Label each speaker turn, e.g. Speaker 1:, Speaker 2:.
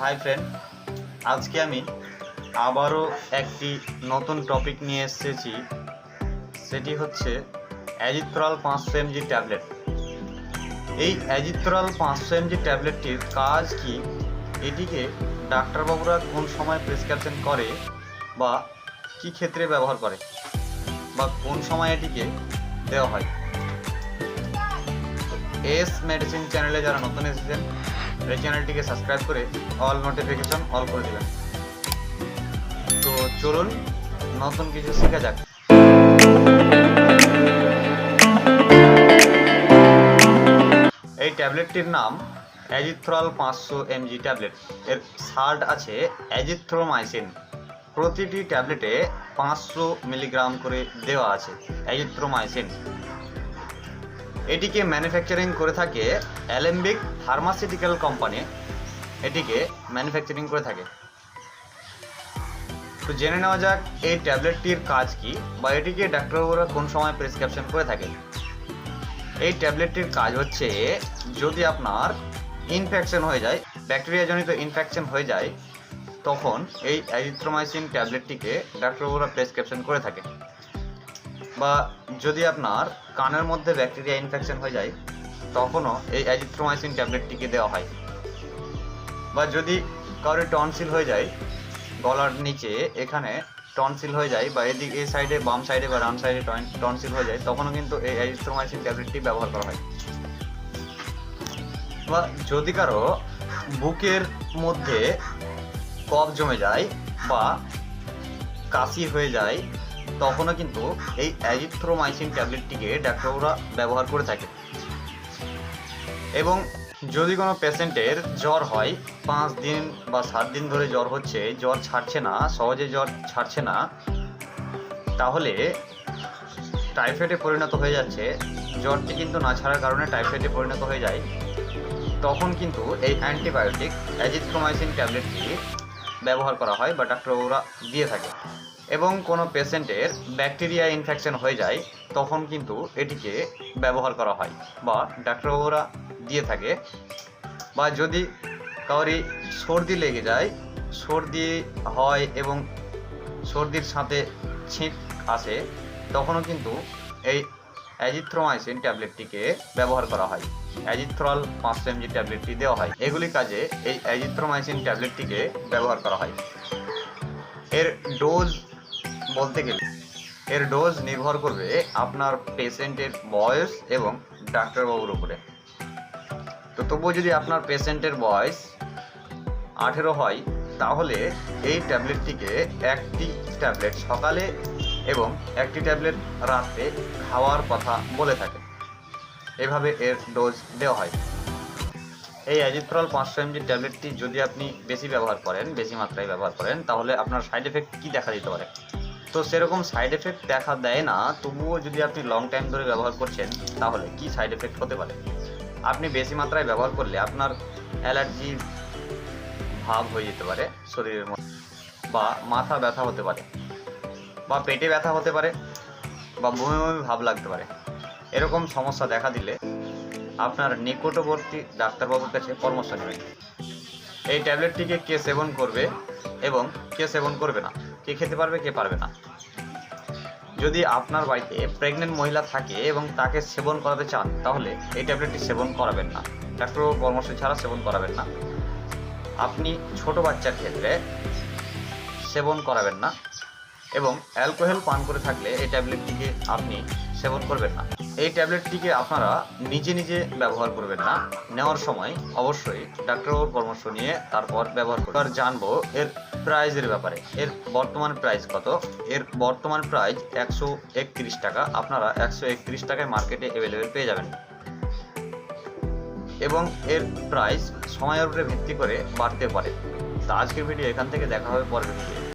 Speaker 1: Hi friend আজকে আমি আবারও একটি নতুন টপিক নিয়ে এসেছি। সেটি হচ্ছে অ্যাজিথ্রল পাঁচশো এমজি ট্যাবলেট এই অ্যাজিথ্রল পাঁচশো এমজি ট্যাবলেটটির কাজ কি? এটিকে ডাক্তারবাবুরা কোন সময় প্রেসক্রিপশন করে বা কি ক্ষেত্রে ব্যবহার করে? বা কোন সময় এটিকে দেওয়া হয়? এস মেডিসিন চ্যানেলে যারা নতুন এসেছেন এই চ্যানেলটিকে সাবস্ক্রাইব করে অল নোটিফিকেশন অল করে দেবেন। তো চলুন, নতুন কিছু শেখা যাক। এই ট্যাবলেটটির নাম অ্যাজিথ্রল পাঁচশো এমজি ট্যাবলেট। এর সাল্ট আছে অ্যাজিথ্রোমাইসিন প্রতিটি ট্যাবলেটে পাঁচশো মিলিগ্রাম করে দেওয়া আছে অ্যাজিথ্রোমাইসিন এটিকে ম্যানুফ্যাকচারিং করে থাকে অ্যালেম্বিক ফার্মাসিউটিক্যাল কোম্পানি এটিকে ম্যানুফ্যাকচারিং করে থাকে। তো জেনে নেওয়া যাক, এই ট্যাবলেটটির কাজ কি বা এটিকে ডাক্তারবাবুরা কোন সময় প্রেসক্রিপশন করে থাকে? এই ট্যাবলেটটির কাজ হচ্ছে, যদি আপনার ইনফেকশন হয়ে যায় ব্যাকটেরিয়াজনিত ইনফেকশন হয়ে যায়, তখন এই অ্যাজিথ্রোমাইসিন ট্যাবলেটটিকে ডাক্তারবাবুরা প্রেসক্রিপশন করে থাকে। বা যদি আপনার কানের মধ্যে ব্যাকটেরিয়া ইনফেকশন হয়ে যায়, তখনও এই অ্যাজিথ্রোমাইসিন ট্যাবলেটটিকে দেওয়া হয়। বা যদি কারোর টনসিল হয়ে যায়, গলার নিচে, এখানে টনসিল হয়ে যায় বা এদিক এই সাইডে বাম সাইডে বা ডান সাইডে টনসিল হয়ে যায়, তখনও কিন্তু এই অ্যাজিথ্রোমাইসিন ট্যাবলেটটি ব্যবহার করা হয়। বা যদি কারও বুকের মধ্যে কফ জমে যায় বা কাশি হয়ে যায় তখনও কিন্তু এই অ্যাজিথ্রোমাইসিন ট্যাবলেটটিকে ডাক্তারবাবুরা ব্যবহার করে থাকে এবং যদি কোনো পেশেন্টের জ্বর হয়, পাঁচ দিন বা সাত দিন ধরে জ্বর হচ্ছে জ্বর ছাড়ছে না, সহজে জ্বর ছাড়ছে না, তাহলে টাইফয়েডে পরিণত হয়ে যাচ্ছে। জ্বরটি কিন্তু না ছাড়ার কারণে টাইফয়েডে পরিণত হয়ে যায়। তখন কিন্তু এই অ্যান্টিবায়োটিক অ্যাজিথ্রোমাইসিন ট্যাবলেটটি ব্যবহার করা হয় বা ডাক্তারবাবুরা দিয়ে থাকে এবং কোনো পেশেন্টের ব্যাকটেরিয়া ইনফেকশন হয়ে যায়, তখন কিন্তু এটিকে ব্যবহার করা হয় বা ডাক্তারবাবুরা দিয়ে থাকে। বা যদি কাউরি সর্দি লেগে যায়, সর্দি হয় এবং সর্দির সাথে ছিঁক আসে, তখনও কিন্তু এই অ্যাজিথ্রোমাইসিন ট্যাবলেটটিকে ব্যবহার করা হয়। অ্যাজিথ্রল পাঁচশো এমজি ট্যাবলেটটি দেওয়া হয়। এগুলি কাজে এই অ্যাজিথ্রোমাইসিন ট্যাবলেটটিকে ব্যবহার করা হয়। এর ডোজ বলতে গেলে, এর ডোজ নির্ভর করবে আপনার পেশেন্টের বয়স এবং ডাক্তারবাবুর উপরে। তো তবুও যদি আপনার পেশেন্টের বয়স আঠেরো হয়, তাহলে এই ট্যাবলেটটিকে একটি ট্যাবলেট সকালে এবং একটি ট্যাবলেট রাতে খাওয়ার কথা বলে থাকে। এভাবে এর ডোজ দেওয়া হয়। এই অ্যাজিথ্রল পাঁচশো এমজি ট্যাবলেটটি যদি আপনি বেশি ব্যবহার করেন, বেশি মাত্রায় ব্যবহার করেন, তাহলে আপনার সাইড এফেক্ট কী দেখা দিতে পারে? তো সেরকম সাইড এফেক্ট দেখা দেয় না। তবুও যদি আপনি লং টাইম ধরে ব্যবহার করছেন, তাহলে কি সাইড এফেক্ট হতে পারে? আপনি বেশি মাত্রায় ব্যবহার করলে আপনার অ্যালার্জি ভাব হয়ে যেতে পারে শরীরের মধ্যে বা মাথা ব্যথা হতে পারে বা পেটে ব্যথা হতে পারে বা বমি বমি ভাব লাগতে পারে। এরকম সমস্যা দেখা দিলে আপনার নিকটবর্তী ডাক্তারবাবুর কাছে পরামর্শ নেবেন। এই ট্যাবলেটটিকে কে সেবন করবে এবং কে সেবন করবে না? কে খেতে পারবে, কে পারবে না। যদি আপনার বাড়িতে প্রেগনেন্ট মহিলা থাকে এবং তাকে সেবন করাতে চান, তাহলে এই ট্যাবলেটটি সেবন করাবেন না। ডাক্তারবাবু পরামর্শ ছাড়া সেবন করাবেন না। আপনি ছোট বাচ্চার ক্ষেত্রে সেবন করাবেন না এবং অ্যালকোহল পান করে থাকলে এই ট্যাবলেটটিকে আপনি সেবন করবেন না। এই ট্যাবলেটটিকে আপনারা নিজে নিজে ব্যবহার করবেন না। নেওয়ার সময় অবশ্যই ডাক্তারবাবুর পরামর্শ নিয়ে তারপর ব্যবহার করবেন আর জানব এর প্রাইজের ব্যাপারে। এর বর্তমান প্রাইস কত? এর বর্তমান প্রাইস একশো একত্রিশ টাকা। আপনারা একশো একত্রিশ টাকায় মার্কেটে অ্যাভেলেবেল পেয়ে যাবেন। এবং এর প্রাইস সময়ের উপরে ভিত্তি করে বাড়তে পারে। তা আজকের ভিডিও এখান থেকে দেখা হবে পরের ভিডিও